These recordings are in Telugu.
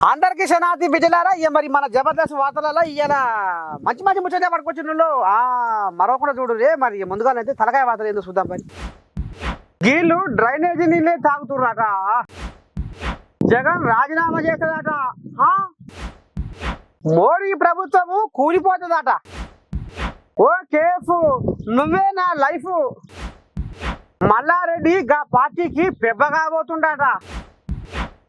అందరికి శనాతి బిడ్డలారా ఇక మరి మన జబర్దస్త్ వార్తలలో ఇవాళ మంచి మంచి ముచ్చటే పట్టుకొచ్చిన ఆ మరొకటి చూడు రే మరి ముందుగానైతే తలకాయ వార్తలు ఏందో చూద్దాం పని వీళ్ళు డ్రైనేజీ నీళ్ళే తాగుతుర్రట. జగన్ రాజీనామా చేస్తాడట ఆ? మోడీ ప్రభుత్వము కూలిపోతుందట. ఓ కేఫ్ నువ్వే నా లైఫ్. మల్లారెడ్డి గా పార్టీకి పెబ్బగా పోతుండట.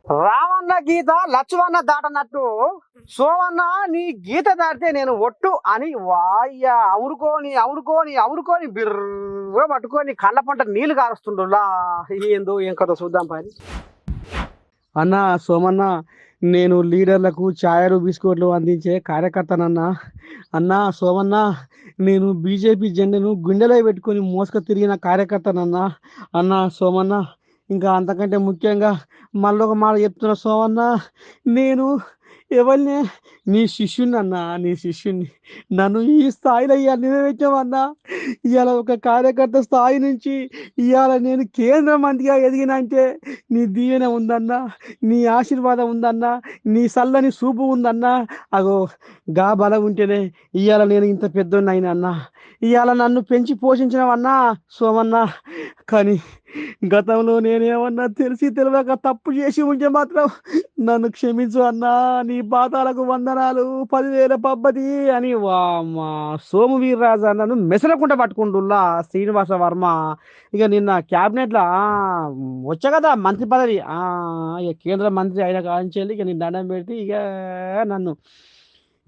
రావన్న గీత లక్ష్మణ దాటనట్టు. సోమన్న నీ గీత దాటితే నేను ఒట్టు అని వాయ్యా. అవురుకోని అవురుకోని అవురుకోని బిర్ర పట్టుకొని కళ్ళ పంట నీళ్ళు కారుస్తుండులా. ఏందో ఏం కథ చూద్దాం పని అన్న సోమన్న నేను లీడర్లకు ఛాయలు బిస్కెట్లు అందించే కార్యకర్తనన్నా. అన్న సోమన్న నేను బీజేపీ జెండాను గుండెలో పెట్టుకొని మోసుక తిరిగిన కార్యకర్తనన్నా. అన్న సోమన్న ఇంకా అంతకంటే ముఖ్యంగా మళ్ళీ ఒక మాట చెప్తున్న సోమన్న. నేను ఎవరిని? నీ శిష్యుని అన్న నీ శిష్యుని నన్ను ఈ స్థాయిలో ఇవాళ నిలబెట్టామన్నా ఇవాళ ఒక కార్యకర్త స్థాయి నుంచి ఇవాళ నేను కేంద్ర మంత్రిగా ఎదిగినంటే నీ దీవెన ఉందన్నా నీ ఆశీర్వాదం ఉందన్నా నీ చల్లని చూపు ఉందన్నా. అగో గా బలం ఉంటేనే ఇవాళ నేను ఇంత పెద్దోన్నైనా అన్నా. ఇవాళ నన్ను పెంచి పోషించినవన్నా సోమన్నా. కానీ గతంలో నేనేమన్నా తెలిసి తెలియక తప్పు చేసి ఉంటే మాత్రం నన్ను క్షమించు అన్నా నీ పాతాలకు వందనాలు పదివేల పబ్బది అని వామ్మా సోము వీర్రాజు నన్ను మెసరకుండా పట్టుకుంటుల్లా శ్రీనివాస వర్మ. ఇక నిన్న క్యాబినెట్లో వచ్చా కదా మంత్రి పదవి. ఆ, ఇక కేంద్ర మంత్రి అయిన కాంచెల్లి ఇక నేను దండం పెడితే ఇక నన్ను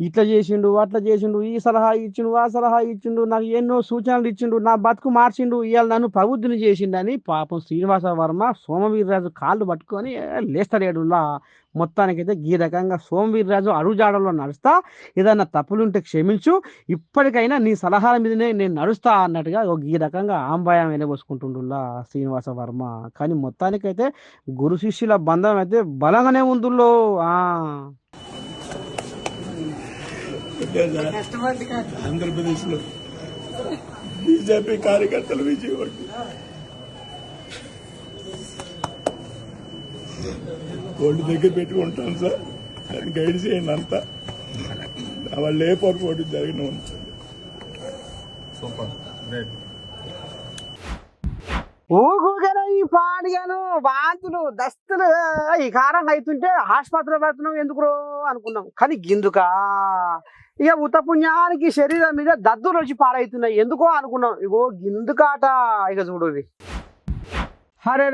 ఇట్లా చేసిండు అట్లా చేసిండు ఈ సలహా ఇచ్చిండు ఆ సలహా ఇచ్చిండు నాకు ఎన్నో సూచనలు ఇచ్చిండు నా బతుకు మార్చిండు ఇవాళ నన్ను ప్రబుద్ధిని చేసిండని పాపం శ్రీనివాస వర్మ సోమవీర్రాజు కాళ్ళు పట్టుకొని ఏ, లేస్తలేడులా మొత్తానికైతే ఈ రకంగా సోమవీర్రాజు అడుగుజాడలో నడుస్తా ఏదైనా తప్పులుంటే క్షమించు ఇప్పటికైనా నీ సలహాల మీదనే నేను నడుస్తా అన్నట్టుగా ఒక ఈ రకంగా ఆంబాయం వెలబోసుకుంటుండులా శ్రీనివాస వర్మ. కానీ మొత్తానికైతే గురు శిష్యుల బంధం అయితే బలంగానే ఉందిలో ఆంధ్రప్రదేశ్లో బీజేపీ కార్యకర్తలు విజయవాడ కోర్టు దగ్గర పెట్టుకుంటాం సార్. దాన్ని గైడ్ చేయండి అంతా. వాళ్ళు ఏ పొరపాటు జరిగిన ఊగుగన ఈ పాడిగను వాంతులు దస్తులు ఈ కారం అవుతుంటే ఆసుపత్రిలో పెడుతున్నాం ఎందుకు అనుకున్నాం. కానీ గిందుకా? ఇక ఉత పుణ్యానికి శరీరం మీద దద్దులు వచ్చి పాడైతున్నాయి. ఎందుకో అనుకున్నాం. ఇగో గిందుకాట. ఇక చూడు అరే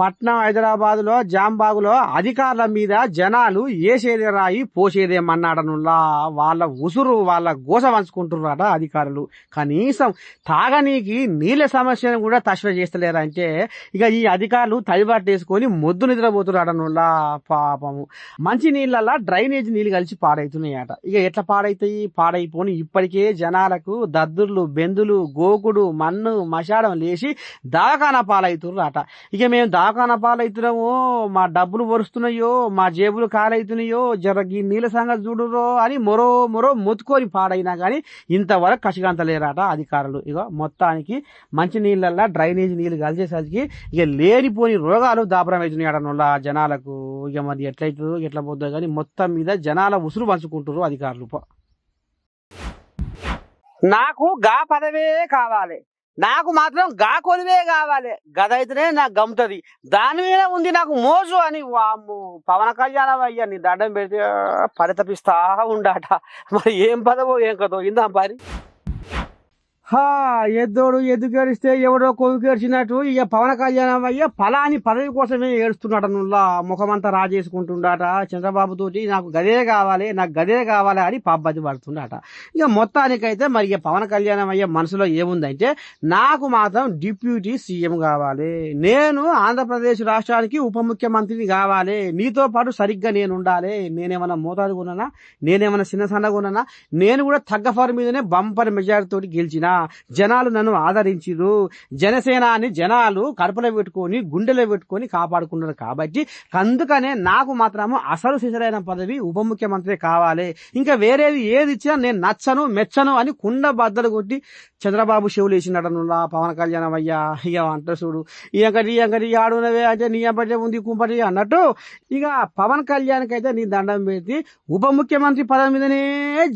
పట్నం హైదరాబాద్లో జాంబాగులో అధికారుల మీద జనాలు ఏసేది రాయి పోసేదేమన్నాడనులా వాళ్ళ ఉసురు వాళ్ళ గోస వంచుకుంటున్నారట అధికారులు. కనీసం తాగనీకి నీళ్ళ సమస్యను కూడా తశ్వ చేస్తలేరంటే ఇక ఈ అధికారులు తడిబాటేసుకొని మొద్దు నిద్రపోతున్నాడనులా పాపము. మంచి నీళ్ళల్లా డ్రైనేజ్ నీళ్ళు కలిసి పాడైతున్నాయట. ఇక ఎట్లా పాడైతాయి? పాడైపోని ఇప్పటికే జనాలకు దద్దుర్లు బెందులు గోకుడు మన్ను మషాడం లేచి దవాఖానా అట ఇక మేము దవాఖానా పాలవుతున్నాము మా డబ్బులు వరుస్తున్నాయో మా జేబులు కాలవుతున్నాయో జరగి నీళ్ళ సంగతి చూడురో అని మరో మరో మొత్తుకొని పాడైనా కానీ ఇంతవరకు కసిగంతలేరట అధికారులు. ఇక మొత్తానికి మంచి నీళ్ళల్లా డ్రైనేజ్ నీళ్ళు కలిసేసరికి ఇక లేనిపోని రోగాలు దాపరం అవుతున్నాయట జనాలకు. ఇక మరి ఎట్లయితుందో ఎట్లా పోతుందో కానీ మొత్తం మీద జనాల ఉసురు పంచుకుంటారు అధికారులు. నాకు గా పదవే కావాలి. నాకు మాత్రం గా కొలివే కావాలి. గదైతేనే నాకు గమ్ముతుంది. దాని మీద ఉంది నాకు మోజు అని పవన కళ్యాణం అయ్యా నీ దండం పెడితే పరితపిస్తా ఉండాట. మరి ఏం పదవో ఏం కదో ఇందాం పరి. హా ఎద్దోడు ఎదుగేడిస్తే ఎవడో కొవ్వుకేర్చినట్టు ఇక పవన్ కళ్యాణం అయ్యే ఫలాని పదవి కోసమే ఏడుస్తున్నాడు నుల్లా ముఖమంతా రాజేసుకుంటుండట. చంద్రబాబుతోటి నాకు గదే కావాలి నాకు గదే కావాలి అని పాపది పడుతుండట. ఇక మొత్తానికైతే మరి ఇక పవన్ కళ్యాణం అయ్యే మనసులో ఏముందంటే నాకు మాత్రం డిప్యూటీ సీఎం కావాలి. నేను ఆంధ్రప్రదేశ్ రాష్ట్రానికి ఉప ముఖ్యమంత్రిని కావాలి. నీతో పాటు సరిగ్గా నేను ఉండాలి. నేనేమైనా మోతాదు కొన్నానా నేనేమన్నా చిన్న సన్నగా ఉన్నానా నేను కూడా తగ్గఫర్ మీదనే బంపర్ మెజారిటీ తోటి జనాలు నన్ను ఆదరించిరు జనసేనాని జనాలు కడుపులో పెట్టుకొని గుండెలో పెట్టుకొని కాపాడుకున్నారు కాబట్టి అందుకనే నాకు మాత్రము అసలు సిసరైన పదవి ఉప ముఖ్యమంత్రి కావాలి. ఇంకా వేరేది ఏది ఇచ్చినా నేను నచ్చను మెచ్చను అని కుండ బద్దలు కొట్టి చంద్రబాబు చెవులు వేసినటనులా పవన్ కళ్యాణ్ అయ్యా ఇక అంట చూడు. ఈ ఇంకటి ఆడునవే అంటే నీ అంపటే ఉంది కుంపటి అన్నట్టు ఇక పవన్ కళ్యాణ్కి అయితే నీ దండం పెట్టి ఉప ముఖ్యమంత్రి పదవి మీదనే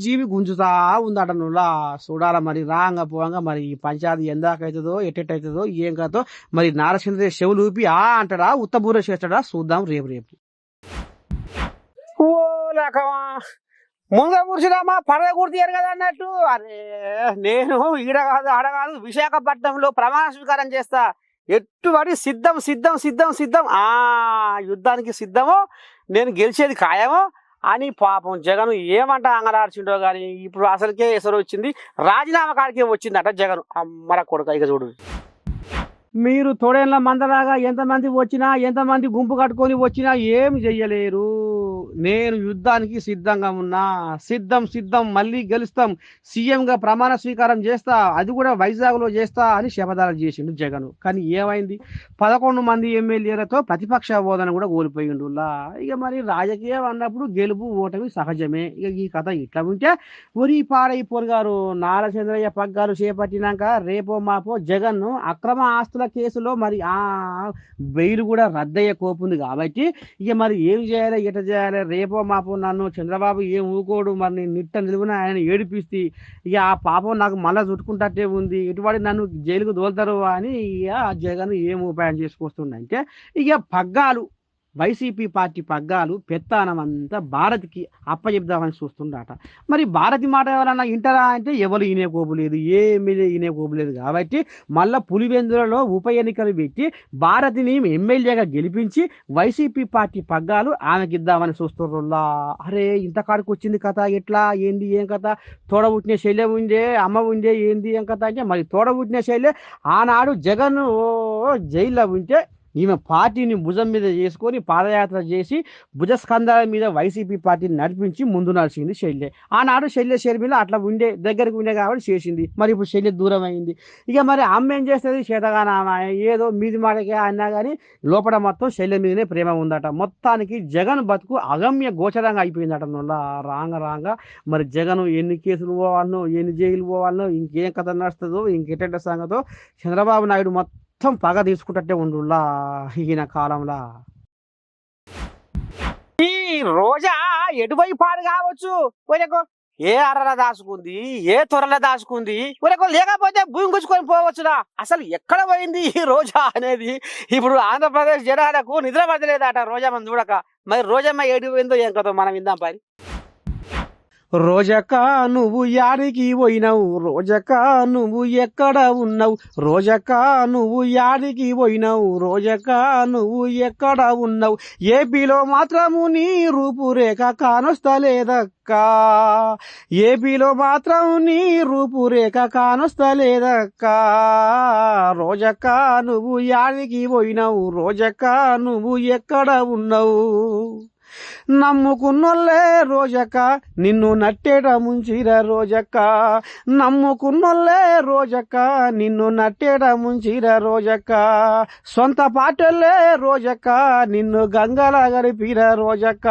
జీవి గుంజుతా ఉందటనులా చూడాల మరి రాంగ పోంగా మరి ఈ పంచాయతీ ఎందాకైతుందో ఎట్టెట్టయితుందో ఏం కాదో మరి నారచంద్ర శివులు ఊపి ఆ అంటాడా ఉత్తబూర చేస్తాడా చూద్దాం రేపు రేపు. ఓ లేకవా ముంగ పురుషురామా పడద కుర్తీయారు కదా అన్నట్టు? అరే నేను ఈడ కాదు ఆడ కాదు విశాఖపట్నంలో ప్రమాణ స్వీకారం చేస్తా. ఎట్టుబడి సిద్ధం సిద్ధం సిద్ధం సిద్ధం. ఆ యుద్ధానికి సిద్ధమో నేను గెలిచేది ఖాయమో అని పాపం జగన్ ఏమంట అంగలార్చిండో కానీ ఇప్పుడు అసలుకే ఎసరు వచ్చింది. రాజీనామా కాడికే వచ్చిందట జగన్. అమ్మర కొడుక ఇక చూడు. మీరు తోడేళ్ళ మందలాగా ఎంతమంది వచ్చినా ఎంతమంది గుంపు కట్టుకొని వచ్చినా ఏం చెయ్యలేరు. నేను యుద్ధానికి సిద్ధంగా ఉన్నా. సిద్ధం సిద్ధం మళ్ళీ గెలుస్తాం. సీఎంగా ప్రమాణ స్వీకారం చేస్తా. అది కూడా వైజాగ్లో చేస్తా అని శపథాలు చేసిండు జగన్. కానీ ఏమైంది? పదకొండు మంది ఎమ్మెల్యేలతో ప్రతిపక్ష హోదాను కూడా కోల్పోయిండు లా. ఇక మరి రాజకీయం అన్నప్పుడు గెలుపు ఓటమి సహజమే. ఇక ఈ కథ ఇట్లా ఉంటే ఒరి పాడైపోరు గారు. నారచంద్రయ్య పగ్గాలు చేపట్టినాక రేపో మాపో జగన్ అక్రమ ఆస్తుల కేసులో మరి ఆ బెయిల్ కూడా రద్దయ్యే కోపుంది కాబట్టి ఇక మరి ఏం చేయాలి ఎట చేయాలి రేపో మాపో నన్ను చంద్రబాబు ఏం ఊకోడు మరి నేను నిట్ట నిలువున ఆయన ఏడిపిస్తే ఇక ఆ పాపం నాకు మళ్ళా చుట్టుకుంటట్టే ఉంది. ఇటువంటి నన్ను జైలుకు దోలుతారు అని ఇక ఆ జగన్ ఏం ఉపాయం చేసుకొస్తుండంటే ఇక పగ్గాలు వైసీపీ పార్టీ పగ్గాలు పెత్తానం అంతా భారత్కి అప్పచెప్దామని చూస్తుండట. మరి భారతి మాట ఎవరన్నా ఇంటరా అంటే ఎవరు ఈనే కోపు ఏమీ ఈనే కాబట్టి మళ్ళీ పులివెందులలో ఉప ఎన్నికలు పెట్టి భారతిని ఎమ్మెల్యేగా గెలిపించి వైసీపీ పార్టీ పగ్గాలు ఆమెకి ఇద్దామని చూస్తుర్రులా అరే ఇంతకాడికి వచ్చింది కథ ఎట్లా ఏంది ఏం కథ? తోడబుట్టిన శైలే ఉండే అమ్మ ఉందే ఏంది ఏం కథ అంటే మరి తోడబుట్టిన శైలే ఆనాడు జగన్ జైల్లో ఉంటే ఈమె పార్టీని భుజం మీద చేసుకొని పాదయాత్ర చేసి భుజస్కంధాల మీద వైసీపీ పార్టీని నడిపించి ముందు నడిచింది శైల్య ఆనాడు శైల్య షర్మిల అట్లా ఉండే దగ్గరికి ఉండే కాబట్టి చేసింది. మరి ఇప్పుడు శైల్య దూరం అయింది. ఇక మరి అమ్మ ఏం చేస్తుంది? చేతగాన ఏదో మీది మాటకే అన్నా కానీ లోపల మొత్తం శైల్య మీదనే ప్రేమ ఉందట. మొత్తానికి జగన్ బతుకు అగమ్య గోచరంగా అయిపోయిందట నొల్ల. రాంగ రాంగ మరి జగన్ ఎన్ని కేసులు పోవాలనో ఎన్ని జైలు పోవాలనో ఇంకేం కథ నడుస్తుందో ఇంకెట సంగతో చంద్రబాబు నాయుడు మొత్తం పగ తీసుకుంటే ఉండులా ఈయన కాలంలో. ఈ రోజా ఎటువైపు పాడు కావచ్చు? ఒరేకో ఏ అరల దాచుకుంది ఏ త్వరలో దాచుకుంది? ఒరేకో లేకపోతే భూమి గుచ్చుకొని పోవచ్చునా? అసలు ఎక్కడ పోయింది ఈ రోజా అనేది ఇప్పుడు ఆంధ్రప్రదేశ్ జనాలకు నిద్ర పడలేదట మనం చూడక. మరి రోజమ్మ ఎటు పోయిందో ఏం కదో మనం విందాం పని. రోజకా నువ్వు యాడికి పోయినావు? రోజకా నువ్వు ఎక్కడ ఉన్నావు? రోజకా నువ్వు యాడికి పోయినావు? రోజకా నువ్వు ఎక్కడ ఉన్నావు? ఏపీలో మాత్రము నీ రూపురేఖ కానొస్తలేదక్కా. ఏపీలో మాత్రం నీ రూపురేఖ కానొస్తలేదక్కా. రోజక నువ్వు యాడికి పోయినావు? రోజకా నువ్వు ఎక్కడ ఉన్నావు? నమ్ముకున్నోళ్ళే రోజక్క నిన్ను నట్టేట ముంచిరా రోజక్క. నమ్ముకున్నోళ్ళే రోజక్క నిన్ను నట్టేట ముంచిరా రోజక్క. సొంత పాటోళ్ళే రోజక్క నిన్ను గంగల గడిపిరా రోజక్క.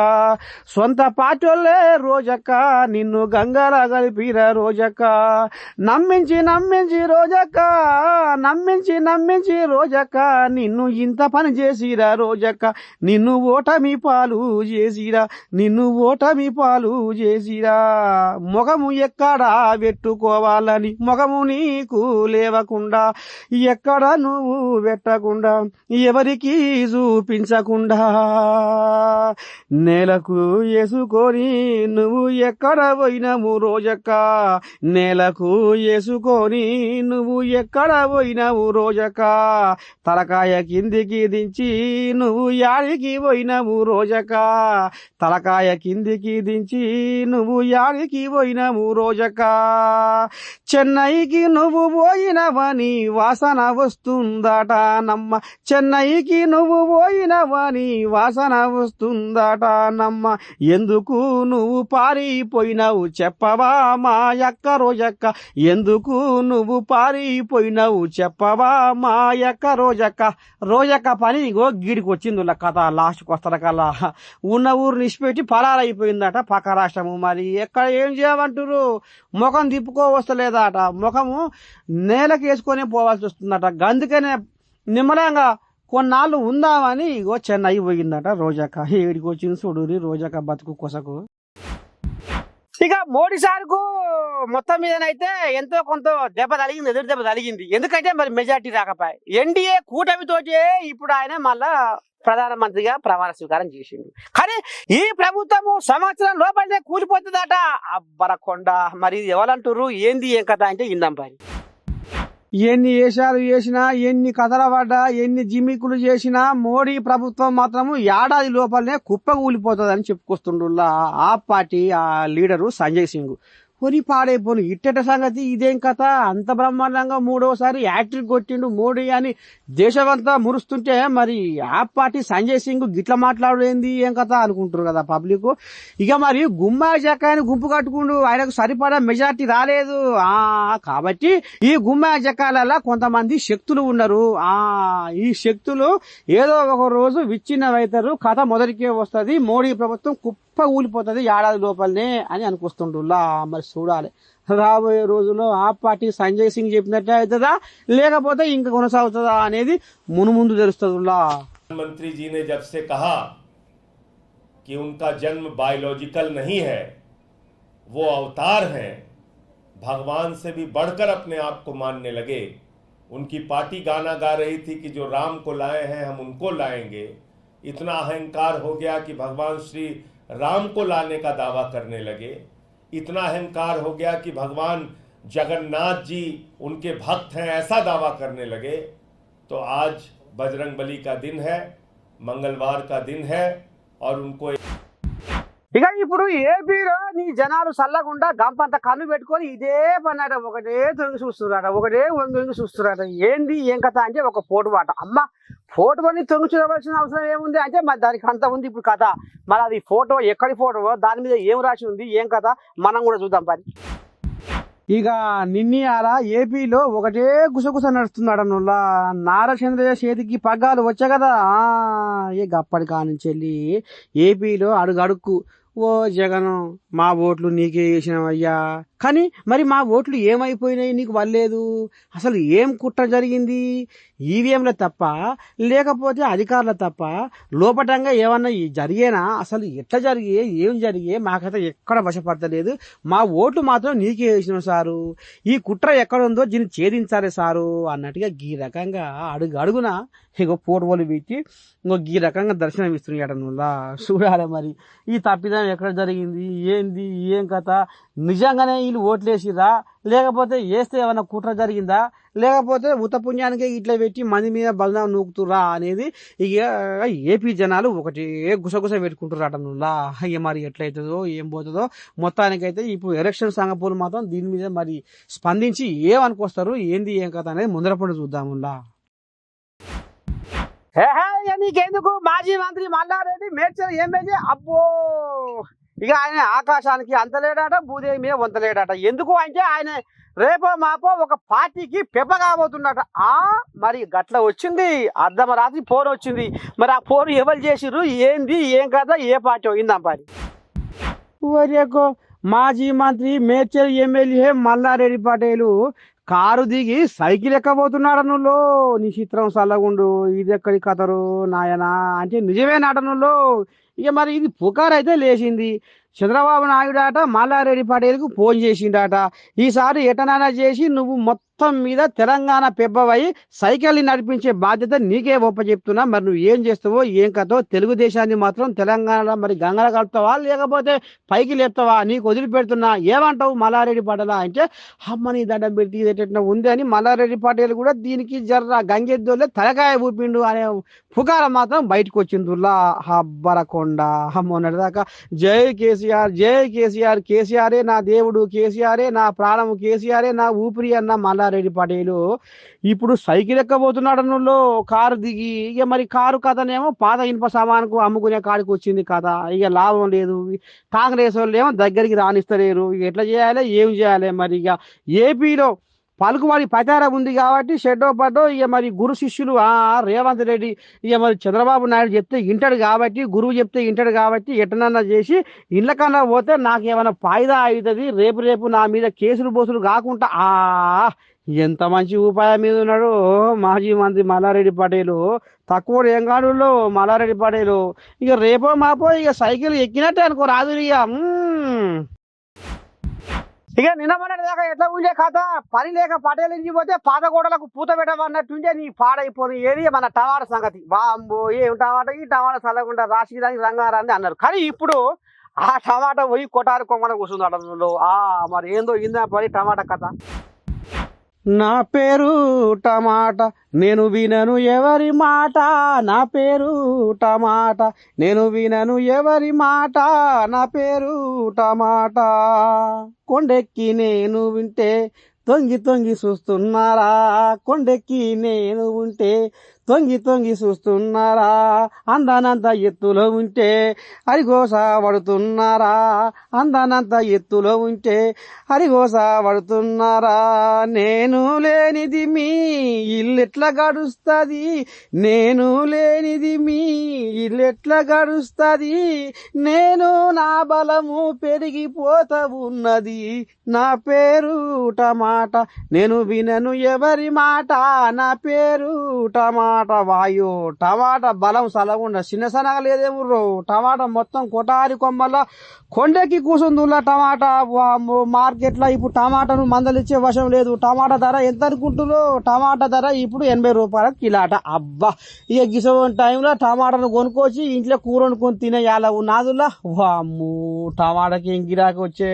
సొంత పాటోళ్ళే రోజక్క నిన్ను గంగల గడిపిరా రోజక్క. నమ్మించి నమ్మించి రోజక్క నమ్మించి నమ్మించి రోజక్క. నిన్ను ఇంత పని చేసిరా రోజక్క నిన్ను ఓటమి పాలు చేసి చేసిరా నిన్ను ఓటమి పాలు చేసిరా. మొగము ఎక్కడా పెట్టుకోవాలని మొగము నీకు లేవకుండా ఎక్కడ నువ్వు పెట్టకుండా ఎవరికి చూపించకుండా. నేలకు వేసుకొని నువ్వు ఎక్కడ పోయినవు రోజక్క? నేలకు వేసుకొని నువ్వు ఎక్కడ పోయినవు రోజక్క? తలకాయ కిందికి దించి నువ్వు యాడికి పోయినవు రోజక తలకాయ కిందికి దించి నువ్వు యాడికి పోయినవు రోజక? చెన్నైకి నువ్వు పోయినవని వాసన వస్తుందట నమ్మ. చెన్నైకి నువ్వు పోయినవని వాసన వస్తుందట నమ్మ. ఎందుకు నువ్వు పారిపోయినవు చెప్పవా మా యక్క రోజక్క ఎందుకు నువ్వు పారిపోయినావు చెప్పవా మా యక్క రోజక్క రోజక్క పని ఇగో గీడికి వచ్చింది కథ లాస్ట్కి వస్తారు కల్లా ఉన్నవు ఊరు నిష్పెట్టి పరారైపోయిందట పక్క రాష్ట్రము. మరి ఎక్కడ ఏం చేయమంటారు ముఖం తిప్పుకో వస్తలేదట. ముఖము నేలకు వేసుకొని పోవాల్సి వస్తుందట. అందుకనే నిమ్మలంగా కొన్నాళ్ళు ఉందామని ఇగో చెన్నై పోయిందట రోజాక. ఏడికి వచ్చింది చూడురి రోజాక బతుకు కొసకు. ఇక మోడీ సార్కు మొత్తం మీదనైతే ఎంతో కొంత దెబ్బ తగిలింది ఎదురు దెబ్బ తగిలింది. ఎందుకంటే మరి మెజార్టీ రాకపోయి. ఎన్డీఏ కూటమితోటే ఇప్పుడు ఆయన మళ్ళా ప్రధానమంత్రిగా ప్రమాణ స్వీకారం చేసిండు. కానీ ఈ ప్రభుత్వము సంవత్సరం లోపలనే కూలిపోతుందట. అబ్బరకొండ. మరి ఇది ఎవరంటారు ఏంది ఏం కథ అంటే ఇందాం ఎన్ని వేషాలు చేసినా ఎన్ని కథల పడ్డా ఎన్ని జిమ్మికులు చేసినా మోడీ ప్రభుత్వం మాత్రము ఏడాది లోపలనే కుప్ప కూలిపోతుందని చెప్పుకొస్తుండు ఆ పార్టీ ఆ లీడరు సంజయ్ సింగ్. కొని పాడైపోను. ఇట్టట సంగతి ఇదేం కథ? అంత బ్రహ్మాండంగా మూడోసారి యాట్రిక్ కొట్టిండు మోడీ అని దేశమంతా మురుస్తుంటే మరి ఆ పార్టీ సంజయ్ సింగ్ గిట్ల మాట్లాడేంది ఏం కథ అనుకుంటారు కదా పబ్లిక్? ఇక మరి గుమ్మాయి జక్కాయని గుంపు కట్టుకుండు. ఆయనకు సరిపడా మెజార్టీ రాలేదు. ఆ కాబట్టి ఈ గుమ్మాయి జక్కాలలో కొంతమంది శక్తులు ఉన్నారు. ఆ ఈ శక్తులు ఏదో ఒక రోజు విచ్ఛిన్నమవుతారు. కథ మొదటికే వస్తుంది. మోడీ ప్రభుత్వం కుప్ప ఊలిపోతుంది ఏడాది లోపలనే అని అనుకొస్తుంటుల్లా మరి చూడాలి రాబోయే రోజుల్లో ఆ పార్టీ సంజయ్ సింగ్ చెప్పినట్టే అవుతుందా లేకపోతే ఇంకా కొనసాగుతుందా అనేది మునుముందు తెలుస్తుందిలా प्रधानमंत्री जी ने जब से कहा कि उनका जन्म बायोलॉजिकल नहीं है वो अवतार हैं भगवान से भी बढ़कर अपने आप को मानने लगे उनकी पार्टी गाना गा रही थी कि जो राम को लाए हैं हम उनको लाएंगे इतना अहंकार हो गया कि भगवान श्री राम को लाने का दावा करने लगे। इतना अहंकार हो गया कि भगवान जगन्नाथ जी उनके भक्त हैं, ऐसा दावा करने लगे। तो आज बजरंग बली का दिन है, मंगलवार का दिन है और उनको ఇక ఇప్పుడు ఏపీలో నీ జనాలు చల్లకుండా గంపంత కన్ను పెట్టుకొని ఇదే పన్నట. ఒకటే తొంగి చూస్తున్నారట. ఒకటే వంగి చూస్తున్నారట. ఏంది ఏం కథ అంటే ఒక ఫోటో వాట. అమ్మ ఫోటో అని తొంగి చూడవలసిన అవసరం ఏముంది అంటే మరి దానికి అంత ఉంది ఇప్పుడు కథ. మరి అది ఫోటో ఎక్కడి ఫోటో? దాని మీద ఏం రాసి ఉంది? ఏం కథ? మనం కూడా చూద్దాం పని. ఇక నిన్ని అలా ఏపీలో ఒకటే గుసగుస నడుస్తున్నాడు నుల్లా. నారచంద్రయ్య చేతికి పగ్గాలు వచ్చా కదా. ఏ గప్పటి అప్పటి కానుంచి వెళ్ళి ఏపీలో అడుగడుక్కు ఓ జగనం మా ఓట్లు నీకే వేసినావయ్యా. కానీ మరి మా ఓట్లు ఏమైపోయినాయి నీకు వల్లేదు? అసలు ఏం కుట్ర జరిగింది? ఈవీఎంల తప్ప లేకపోతే అధికారుల తప్ప లోపటంగా ఏమన్నా జరిగేనా? అసలు ఎట్లా జరిగే? ఏం జరిగే? మాకైతే ఎక్కడ వశపడతలేదు. మా ఓట్లు మాత్రం నీకే వేసిన సారు. ఈ కుట్ర ఎక్కడుందో దీన్ని ఛేదించాలి సారు అన్నట్టుగా ఈ రకంగా అడుగు అడుగున ఇగో ఫోటోలు పెట్టి ఇంకో ఈ రకంగా దర్శనం ఇస్తున్నాడు నువ్వులా చూడాలి మరి. ఈ తప్పిదం ఎక్కడ జరిగింది? ఏంది? ఏం కథ? నిజంగానే వీళ్ళు ఓట్లేసిరా లేకపోతే వేస్తే ఏమైనా కుట్ర జరిగిందా? లేకపోతే ఉతపుణ్యానికి ఇట్లా పెట్టి మంది మీద బలనా నూకుతురా అనేది ఇక ఏపీ జనాలు ఒకటి గుసగుస పెట్టుకుంటున్నారట నువ్వులా. ఇక మరి ఎట్లయితుందో ఏం పోతుందో? మొత్తానికైతే ఇప్పుడు ఎలక్షన్ సంగపోలు మాత్రం దీని మీద మరి స్పందించి ఏమనుకొస్తారు ఏంది ఏం కథ అనేది ముందరపడి చూద్దాములా నీకెందుకు? మాజీ మంత్రి మల్లారెడ్డి మేడ్చల్ ఎమ్మెల్యే అబ్బో! ఇక ఆయన ఆకాశానికి అంతలేడాట భూదేవి మీద వంతలేడాట ఎందుకు అంటే ఆయన రేపో మాపో ఒక పార్టీకి పెప్ప కాబోతున్నట. ఆ మరి గట్ల వచ్చింది. అర్ధమ రాత్రి ఫోన్ వచ్చింది. మరి ఆ ఫోన్ ఎవరు చేసిర్రు? ఏంది? ఏం కదా ఏ పార్టీ అయిందాం పని వరియకో మాజీ మంత్రి మేడ్చల్ ఎమ్మెల్యే మల్లారెడ్డి పటేలు కారు దిగి సైకిల్ ఎక్కబోతున్నాడు నువ్వు నీ చిత్రం సల్లగుండు. ఇది ఎక్కడి కథరు నాయనా? అంటే నిజమే నటనులో ఇక మరి ఇది పుకార్ అయితే లేచింది. చంద్రబాబు నాయుడు ఆట మల్లారెడ్డి పటేల్కు ఫోన్ చేసిండట. ఈసారి ఎటనైనా చేసి నువ్వు మొత్తం మీద తెలంగాణ పెబ్బవై సైకిల్ని నడిపించే బాధ్యత నీకే ఒప్ప చెప్తున్నా మరి నువ్వు ఏం చేస్తావో ఏం కథో తెలుగుదేశాన్ని మాత్రం తెలంగాణలో మరి గంగన కలుపుతావా లేకపోతే పైకి లేపుతావా నీకు వదిలిపెడుతున్నా? ఏమంటావు మల్లారెడ్డి పాటలా అంటే అమ్మ నీ దండం పెట్టి ఇది ఉంది అని మల్లారెడ్డి పాటలు కూడా దీనికి జర్ర గంగెద్దోలే తలకాయ ఊపిండు అనే పుకారం మాత్రం బయటకు వచ్చిందిలా హబ్బరకొండ. మొన్నటిదాకా జై కేసీఆర్ జై కేసీఆర్ కేసీఆరే నా దేవుడు కేసీఆరే నా ప్రాణము కేసీఆరే నా ఊపిరి అన్న మల్లారెడ్డి పటేలు. ఇప్పుడు సైకిల్ ఎక్కబోతున్నాడు కారు దిగి ఇక మరి కారు కథనేమో పాత ఇనుప సామానుకు అమ్ముకునే కాడికి వచ్చింది కథ. ఇక లాభం లేదు. కాంగ్రెస్ వాళ్ళు ఏమో దగ్గరికి రానిస్తలేరు. ఇక ఎట్లా చేయాలి ఏం చేయాలి మరి ఇక ఏపీలో పలుకుబడి ప్రచారం ఉంది కాబట్టి షెడ్డో పడ్డో ఇక మరి గురు శిష్యులు ఆ రేవంత్ రెడ్డి ఇక మరి చంద్రబాబు నాయుడు చెప్తే ఇంటాడు కాబట్టి గురువు చెప్తే ఇంటాడు కాబట్టి ఎట్టనన్నా చేసి ఇళ్ళకన్నా పోతే నాకు ఏమైనా ఫాయిదా అవుతుంది? రేపు రేపు నా మీద కేసులు బోసులు కాకుండా ఆ ఎంత మంచి ఉపాయం మీద ఉన్నాడు? మాజీ మంత్రి మల్లారెడ్డి పటేలు. తక్కువ ఏం కాడు మల్లారెడ్డి పటేలు. ఇక రేపో మాపో ఇక సైకిల్ ఎక్కినట్టే అనుకో రాదు ఇక ఇక నిన్న మొన్నటి దాకా ఎట్లా ఉండే కథ? పని లేక పటేలు ఇంటికి పోతే పాత గోడలకు పూత పెట్టమన్నట్టుంటే నీ పాడైపోయి ఏది? మన టమాటా సంగతి. బాంబో ఏం టమాటా ఈ టమాటా చల్లకుండా రాసి దానికి రంగారాన్ని అన్నారు. కానీ ఇప్పుడు ఆ టమాటా పోయి కొటారు కొమ్మన కూర్చుంది అడవుల్లో. ఆ మరి ఏందో ఇందా పని టమాటా కథ. నా పేరు టమాట నేను వినను ఎవరి మాట. నా పేరు టమాట నేను వినను ఎవరి మాట. నా పేరు టమాటా కొండెక్కి నేను వింటే తొంగి తొంగి చూస్తున్నారా. కొండెక్కి నేను ఉంటే తొంగి తొంగి చూస్తున్నారా? అందానంత ఎత్తులో ఉంటే హరిగోస పడుతున్నారా అందానంత ఎత్తులో ఉంటే హరిగోస పడుతున్నారా నేను లేనిది మీ ఇల్లెట్లా గడుస్తుంది? నేను లేనిది మీ ఇల్లెట్లా గడుస్తుంది? నేను నా బలము పెరిగిపోతా ఉన్నది. నా పేరు మాట నేను వినను ఎవరి మాట? నా పేరు టమాటా టమాటా వాయు టమాటా బలం సలగుండ. చిన్న సనగా లేదేమో టమాటా మొత్తం కొటారి కొమ్మల కొండెక్కి కూసుందులా టమాటా వామ్మో, మార్కెట్లో ఇప్పుడు టమాటాను మందలిచ్చే వశం లేదు. టమాటా ధర ఎంత అనుకుంటున్నారు టమాటా ధర ఇప్పుడు ఎనభై రూపాయల కిలాట. అబ్బా! ఇక గిసవం టైంలో టమాటాను కొనుక్కొచ్చి ఇంట్లో కూర వండుకొని తినే ఎలా ఉన్నాదులా? వామ్ము! టమాటాకి ఏం గిరాకి వచ్చే?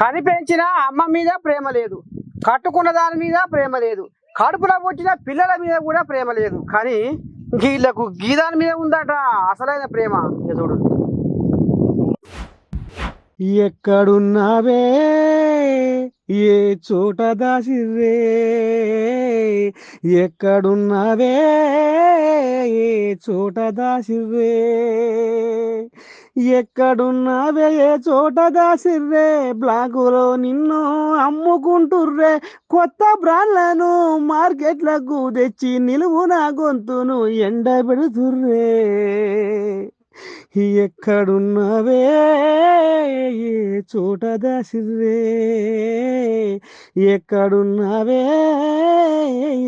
కనిపించిన అమ్మ మీద ప్రేమ లేదు. కట్టుకున్న దాని మీద ప్రేమ లేదు. కడుపులో పుట్టిన పిల్లల మీద కూడా ప్రేమ లేదు. కానీ వీళ్ళకు గీదాని మీద ఉందట. అసలైన ప్రేమ. చూడు. ఎక్కడున్నావే? ఏ చోట దాసిర్రే? ఎక్కడున్నావే? ఏ చోట దాసిర్రే? ఎక్కడున్నావే? ఏ చోట దాసిర్రే? బ్లాకులో నిన్ను అమ్ముకుంటుర్రే. కొత్త బ్రాండ్లను మార్కెట్లకు తెచ్చి నిలువున గొంతును ఎండ పెడుతుర్రే ఎక్కడున్నవే? ఏ చోట దాసిర్రే? ఎక్కడున్నవే?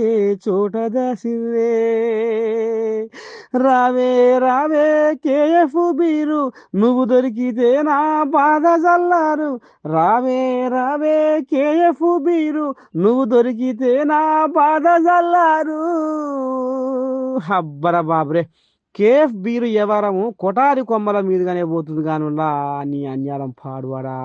ఏ చోట దాసిర్రే? రావే రావే కేఎఫ్ బీరు నువ్వు దొరికితే నా బాధ చల్లారు రావే రావే కేఎఫ్ బీరు నువ్వు దొరికితే నా బాధ చల్లారు అబ్బర బాబ్రే. కేఫ్ బీరు ఎవరము కొటారి కొమ్మల మీదుగానే పోతుంది కానులా నీ అన్యాలం పాడువాడా.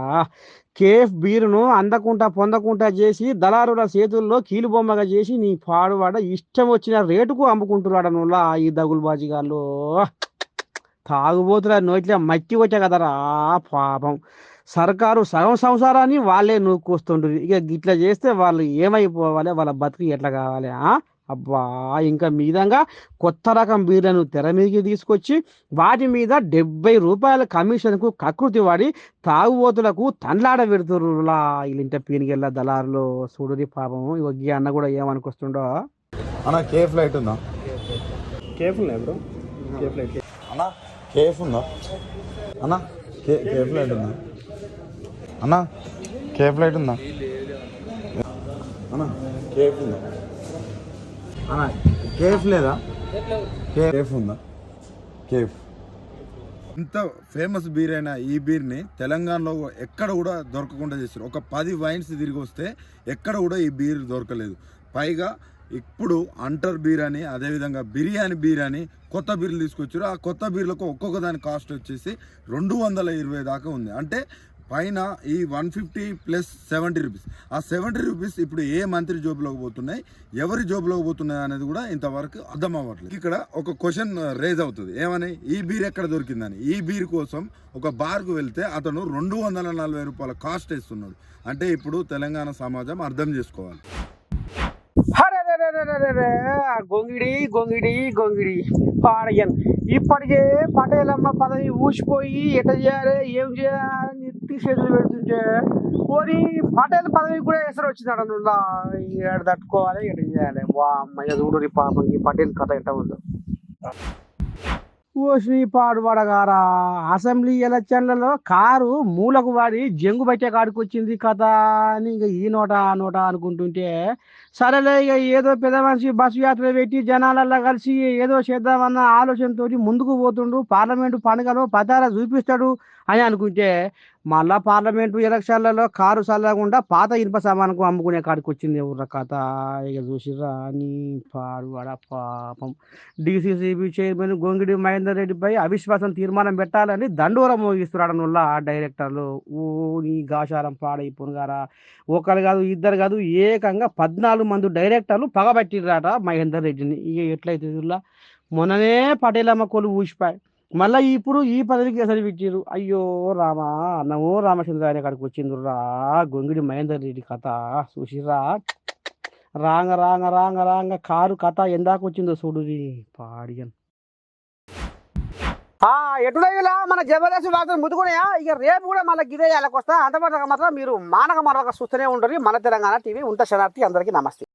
కేఫ్ బీరును అందకుండా పొందకుంటా చేసి దళారుల చేతుల్లో కీలుబొమ్మగా చేసి నీ పాడువాడ ఇష్టం వచ్చిన రేటుకు అమ్ముకుంటున్నాడు నువ్వులా ఈ దగులు బాజిగాళ్ళు తాగుబోతుల మట్టి మక్కి వచ్చా కదరా పాపం. సర్కారు సగం సంసారాన్ని వాళ్ళే నూక్కొస్తుండ్రు. ఇక గిట్లా చేస్తే వాళ్ళు ఏమైపోవాలి? వాళ్ళ బతుకు ఎట్లా కావాలి ఆ? అబ్బా! ఇంకా మీదంగా కొత్త రకం బీర్లను తెర మీదకి తీసుకొచ్చి వాటి మీద డెబ్బై రూపాయల కమిషన్కు కకృతి వాడి తాగుబోతులకు తండ్లాడ పెడుతురులా వీళ్ళింట పీనికెళ్ళ దళారులు. చూడుది పాపం. ఈ అన్న కూడా ఏమనుకొస్తుండో. అన్న కేఫ్ లైట్ ఉందా? Cafe bro? కేఫ్ లైట్ అన్న కేఫ్ ఉందా? అన్న కే కేఫ్ లైట్ ఉందా? అన్న కేఫ్ లైట్ ఉందా? అన్న కేఫ్ ఉందా? అన్న కేఫ్ లేదా? కేఫ్ ఉందా? కేఫ్. ఇంత ఫేమస్ బీర్ అయిన ఈ బీర్ని తెలంగాణలో ఎక్కడ కూడా దొరకకుండా చేస్తారు. ఒక పది వైన్స్ తిరిగి వస్తే ఎక్కడ కూడా ఈ బీర్ దొరకలేదు. పైగా ఇప్పుడు అంటర్ బీర్ అని అదేవిధంగా బిర్యానీ బీర్ అని కొత్త బీర్లు తీసుకొచ్చారు. ఆ కొత్త బీర్లకు ఒక్కొక్క దాని కాస్ట్ వచ్చేసి రెండు వందల ఇరవై దాకా ఉంది. అంటే పైన ఈ one fifty plus seventy rupees. ఆ సెవెంటీ రూపీస్ ఇప్పుడు ఏ మంత్రి జోబులోకి పోతున్నాయి ఎవరి జోబులోకి పోతున్నాయి అనేది కూడా ఇంతవరకు అర్థం అవ్వట్లేదు. ఇక్కడ ఒక క్వశ్చన్ uh, రేజ్ అవుతుంది. ఏమని? ఈ బీర్ ఎక్కడ దొరికిందని? ఈ బీర్ కోసం ఒక బార్కు వెళ్తే అతను రెండు వందల నలభై రూపాయల కాస్ట్ ఇస్తున్నాడు అంటే ఇప్పుడు తెలంగాణ సమాజం అర్థం చేసుకోవాలి. అరే గొంగిడి గొంగిడి గొంగిడి. పాడయ్యాను. ఇప్పటికే పటేలమ్మ పదవి ఊసిపోయి ఎట చేయాలి ఏం చేయాలని ఎత్తి పెడుతుంటే పోనీ పటేల్ పదవి కూడా ఎసరు వచ్చిందట నువ్వు ఎడ తట్టుకోవాలి ఎట చేయాలి? వా అమ్మాయి చూడరు పాపం ఈ పటేల్ కథ ఎట ఉందో. ఓసి పాడుపడగారా అసెంబ్లీ ఎలక్షన్లలో కారు మూలకు వాడి జంగు బట్టే కాడికి వచ్చింది కథ అని ఇంకా ఈ నోట ఆ నోట అనుకుంటుంటే సరేలే ఇక ఏదో పెద్ద మనిషి బస్సు యాత్ర పెట్టి జనాలల్లో కలిసి ఏదో చేద్దామన్న ఆలోచనతో ముందుకు పోతుండు. పార్లమెంటు పండుగలో పదార చూపిస్తాడు అని అనుకుంటే మళ్ళా పార్లమెంటు ఎలక్షన్లలో కారు చల్లకుండా పాత ఇనుప సామానుకు అమ్ముకునే కాడికి వచ్చింది ఎవరు కథ. ఇక చూసిర్రా అని పాడువాడ పాపం. డిసిసిబి చైర్మన్ గొంగిడి మహేందర్ రెడ్డిపై అవిశ్వాసం తీర్మానం పెట్టాలని దండోరం మోగిస్తున్నాడు నుల్ల డైరెక్టర్లు. ఓ నీ గాశారం పాడైపోనుగారా. ఒకరు కాదు ఇద్దరు కాదు ఏకంగా పద్నాలుగు మంది డైరెక్టర్లు పగబట్టిర్రాట మహేందర్ రెడ్డిని. ఇక ఎట్లయితే చూడలా? మొన్ననే పటేలమ్మ కొలు ఊసిపోయి మళ్ళీ ఇప్పుడు ఈ పదవికి అసలు అయ్యో రామా అన్నమో రామచంద్ర ఆయన కాడికి వచ్చిందిరా గొంగిడి మహేందర్ రెడ్డి కథ చూసిరా రాంగ రాంగ రాంగ రాంగ కారు కథ ఎందాక వచ్చిందో చూడు పాడియన్ ఆ మన జబర్దస్త్ వార్తలు ముద్దుకున్నాయా ఇక రేపు కూడా మన గిదే వస్తా అంతమంది మాత్రం మీరు మానక మరొక చూస్తూనే ఉంటారు మన తెలంగాణ టీవీ ఉంట శనార్థి అందరికీ నమస్తే.